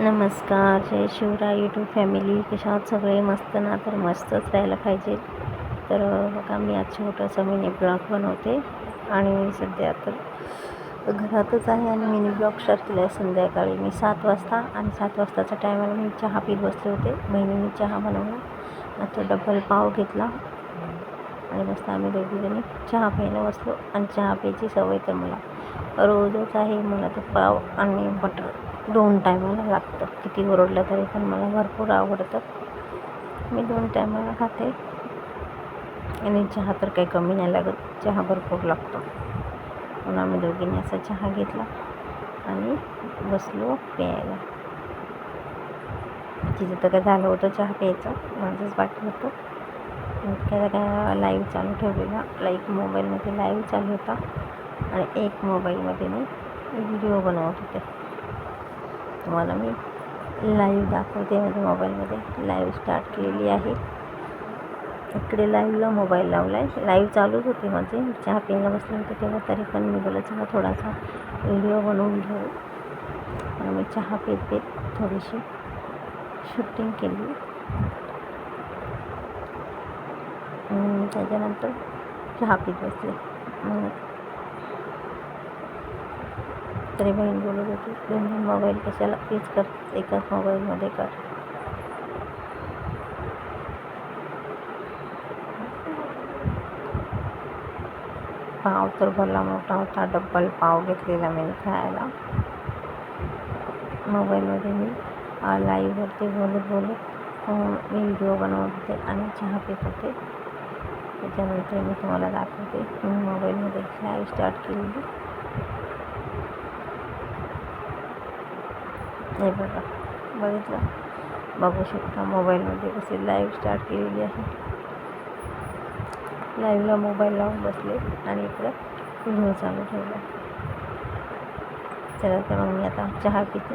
नमस्कार जय Shivray YouTube family कशा आहात सगळे? मस्त ना? तर मस्तच राहायला पाहिजे. तर बघा मी आज छोटंसं मिनी ब्लॉग बनवते. आणि सध्या तर घरातच आहे आणि मिनी ब्लॉग स्टार्ट केला आहे संध्याकाळी मी सात वाजता आणि सात वाजताच्या टायमाला मी चहा पीत बसले होते. बहिणीने चहा बनवला. आता डबल पाव घेतला. आणि मस्त आम्ही दोघीजणी चहा प्यायला बसलो. आणि चहा प्यायची सवय तर मला रोजच आहे. मला तर पाव आणि बटर दोन टायमाला लागतं. किती ओरडलं तरी पण मला भरपूर आवडतं. मी दोन टायमाला खाते. आणि चहा तर काही कमी नाही लागत. चहा भरपूर लागतो. म्हणून आम्ही दोघींनी असा चहा घेतला आणि बसलो प्यायला. तिचं तर काय झालं होतं चहा प्यायचं. माझंच बाकी होतं. मग काय काय लाईव्ह चालू ठेवलेला. लाईक मोबाईलमध्ये लाईव्ह चालू होता. आणि एक मोबाईलमध्ये मी व्हिडिओ बनवत होते. तुम्हाला मी लाईव्ह दाखवते माझ्या मोबाईलमध्ये लाईव्ह स्टार्ट केलेली आहे. इकडे लाईव्हला मोबाईल लावला आहे लाईव्ह चालूच होते माझे. चहा प्यायला बसले होते तेव्हा तरी पण मी बोलत चला थोडासा व्हिडिओ बनवून घेऊ. आणि मी चहा पीत पीत थोडीशी शूटिंग केली. त्याच्यानंतर चहा पीत बसले. तरी बहीण बोलत होती. दोन दोन मोबाईल कशाला? पीच कर. एकाच मोबाईलमध्ये कर. पाव तर भरला मोठा होता. डब्बल पाव घेतलेला मी खायला. मोबाईलमध्ये मी लाईव्हवरती बोलत बोलत मी व्हिडिओ बनवत होते आणि चहा पित होते त्याच्यानंतर मी तुम्हाला दाखवते. मी मोबाईलमध्ये लाईव्ह स्टार्ट केलेली. हे बघा बघितलं. बघू शकता मोबाईलमध्ये कशी लाईव्ह स्टार्ट केलेली आहे. लाईव्हला मोबाईल लावून बसले आणि इकडं व्हिडिओ चालू ठेवला. चला तर मग मी आता चहा पिते.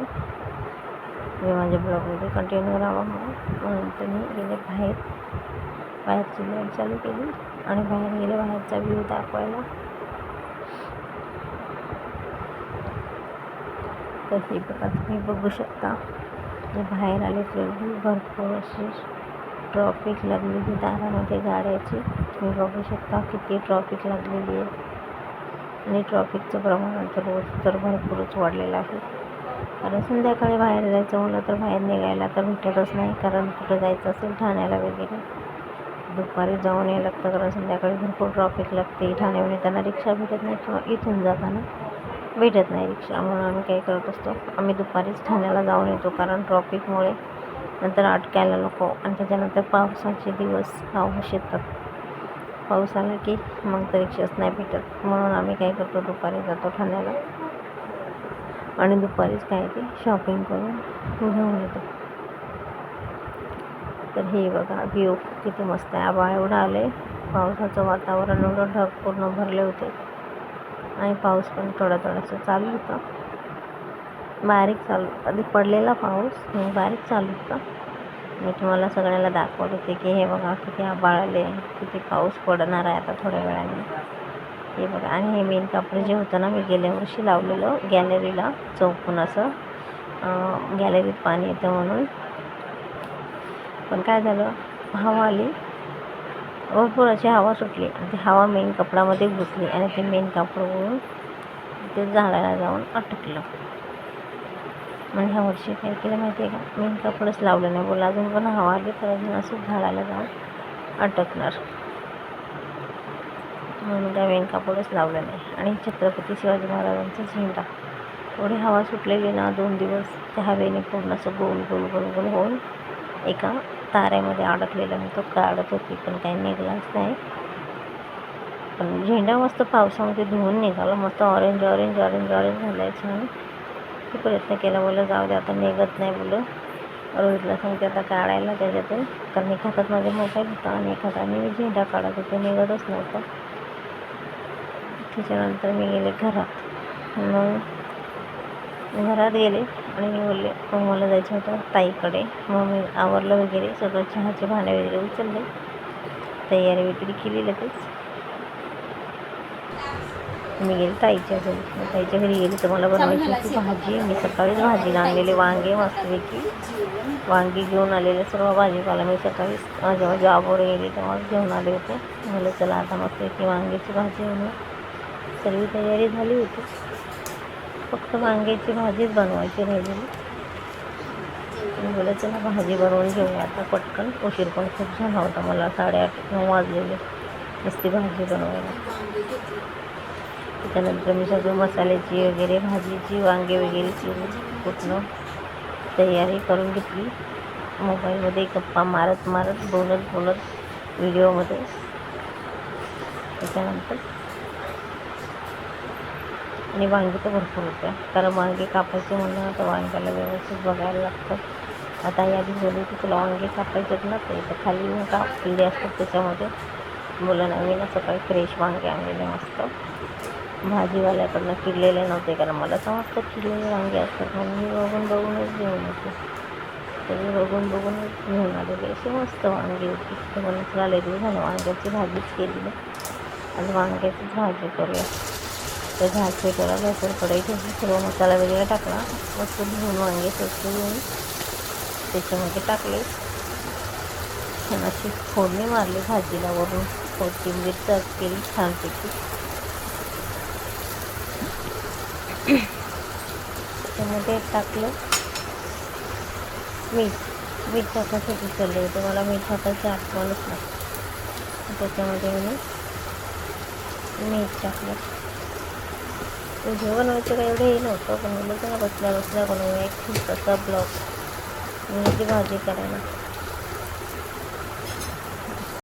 मी माझ्या ब्लॉगमध्ये कंटिन्यू राहावा म्हणून. म्हणून तर मी गेले बाहेर. बाहेरची लाइट चालू केली आणि बाहेर गेले बाहेरचा व्ह्यू दाखवायला. तर हे बघा तुम्ही बघू शकता. जे बाहेर आले तेवढी भरपूर अशी ट्रॉफिक लागलेली दारामध्ये गाड्याची. तुम्ही बघू शकता किती ट्रॉफिक लागलेली आहे. आणि ट्रॉफिकचं प्रमाण तर रोज तर भरपूरच वाढलेलं आहे. कारण संध्याकाळी बाहेर जायचं म्हणलं तर बाहेर निघायला तर भेटतच नाही कारण कुठं जायचं असेल ठाण्याला वगैरे. दुपारी जाऊन यायला लागतं कारण संध्याकाळी भरपूर ट्रॉफिक लागते. ठाण्यावर येताना रिक्षा भेटत नाही किंवा इथून जाताना. भेटत नाही रिक्षा म्हणून आम्ही काय करत असतो आम्ही दुपारीच ठाण्याला जाऊन येतो कारण ट्रॉफिकमुळे नंतर अटकायला नको आणि त्याच्यानंतर पावसाचे दिवस पाऊस येतात. पाऊस आला की मग तर रिक्षाच नाही भेटत. म्हणून आम्ही काय करतो दुपारी जातो ठाण्याला आणि दुपारीच काय ते शॉपिंग करून घेऊन येतो. तर हे बघा व्ह्यू किती मस्त आहे. आबाळ एवढं आले पावसाचं वातावरण एवढं ढग पूर्ण भरले होते. आणि पाऊस पण थोडा थोडासा चालू होता. बारीक चालू आधी पडलेला पाऊस बारीक चालू होता. मी तुम्हाला सगळ्याला दाखवत होते की हे बघा किती आबाळ आले किती पाऊस पडणार आहे आता थोड्या वेळाने. हे बघा. आणि हे मेन कापड जे होतं ना मी गेल्या वर्षी लावलेलं गॅलरीला चौकून असं गॅलरीत पाणी येतं म्हणून. पण काय झालं? हवा आली. भरपूर अशी हवा सुटली. आणि ती हवा मेन कपडामध्ये घुसली आणि ते मेन कापड उडून ते झाडाला जाऊन अटकलं. म्हणजे ह्या वर्षी काय केलं माहिती आहे का? मेन कापडच लावलं नाही. बोला अजून पण हवा आली तर अजून असं झाडाला जाऊन अटकणार. म्हणून काय मेन कापडच लावलं नाही. आणि छत्रपती शिवाजी महाराजांचा झेंडा. एवढी हवा सुटलेली ना दोन दिवस त्या हवेने पूर्ण असं गोल गोल गोल गोल होऊन एका ताऱ्यामध्ये अडकलेला मी तो काढत होती पण काही निघालाच नाही. पण झेंडा मस्त पावसामध्ये धुवून निघाला मस्त ऑरेंज ऑरेंज ऑरेंज ऑरेंज झाला आहे छान. मी प्रयत्न केला बोलं जाऊ दे आता निघत नाही बोलं रोहितला सांगते आता काढायला त्याच्यातून. कारण एक हातात माझा मोबाईल होता आणि एक हाताने मी झेंडा काढत होते निघतच नव्हतं. त्याच्यानंतर मी गेले घरात. मग घरात गेले आणि मी बोलले मग मला जायचं होतं ताईकडे. मग मी आवरलं वगैरे सगळं चहाचे भांडे वगैरे उचलले. तयारी वगैरे केली लगेच. मी गेली ताईच्या घरी. मग ताईच्या घरी गेली तर मला बनवायची होती भाजी. मी सकाळीच भाजीला आणलेले वांगे मस्तपैकी. वांगी घेऊन आलेले सर्व भाजीपाला मी सकाळी जेव्हा जॉबवर गेली तेव्हाच घेऊन आले होते. म्हणलं चला आता मस्तपैकी वांग्याची भाजी म्हणून सर्व तयारी झाली होती. फक्त वांग्याची भाजीच बनवायची राहिलेली. मी चला भाजी बनवून घेऊया आता पटकन. उशीर पण खूप झाला होता मला साडेआठ नऊ वाजलेले. नुसती भाजी बनवायला. त्याच्यानंतर मी सगळं मसाल्याची वगैरे भाजीची वांगे वगैरे केली कुठनं तयारी करून घेतली. मोबाईलमध्ये गप्पा मारत मारत बोलत बोलत व्हिडिओमध्ये. त्याच्यानंतर आणि वांगी तर भरपूर होत्या. कारण वांगे कापायचे म्हणलं तर वांग्याला व्यवस्थित बघायला लागतं. आता यादी बोलली की तुला वांगे कापायचेत ना ते तर खाली येऊन कापलेले असतात त्याच्यामध्ये. मुलांना मी ना सकाळी फ्रेश वांगे आणलेले मस्त. भाजीवाल्याकडनं किडलेले नव्हते कारण मला समजतं किडलेले वांगे असतात. म्हणून मी बघून बघूनच घेऊन येते. तर मी बघून बघूनच घेऊन आलेले. अशी मस्त वांगी होती. तर मला चला झालं वांग्याची भाजीच केली आणि वांग्याचीच भाजी करूया. तर झाड करा लसूण कढई ठेवली सर्व मसाला वगैरे टाकला. मस्त धुवून वांगे स्वच्छ धुवून त्याच्यामध्ये टाकले. छान अशी फोडणी मारली भाजीला वरून. कोथिंबीर चक केली छानपैकी त्यामध्ये टाकलं मीठ. मीठ टाकण्यासाठी विसरले होते मला मीठ टाकायची आठवणच नाही. त्याच्यामध्ये मी मीठ टाकलं. जेवण बनवायचं काही एवढं हे नव्हतं पण मुलं बसल्या बसल्या बनवूया एक छोटासा ब्लॉग. मी ती भाजी करायला.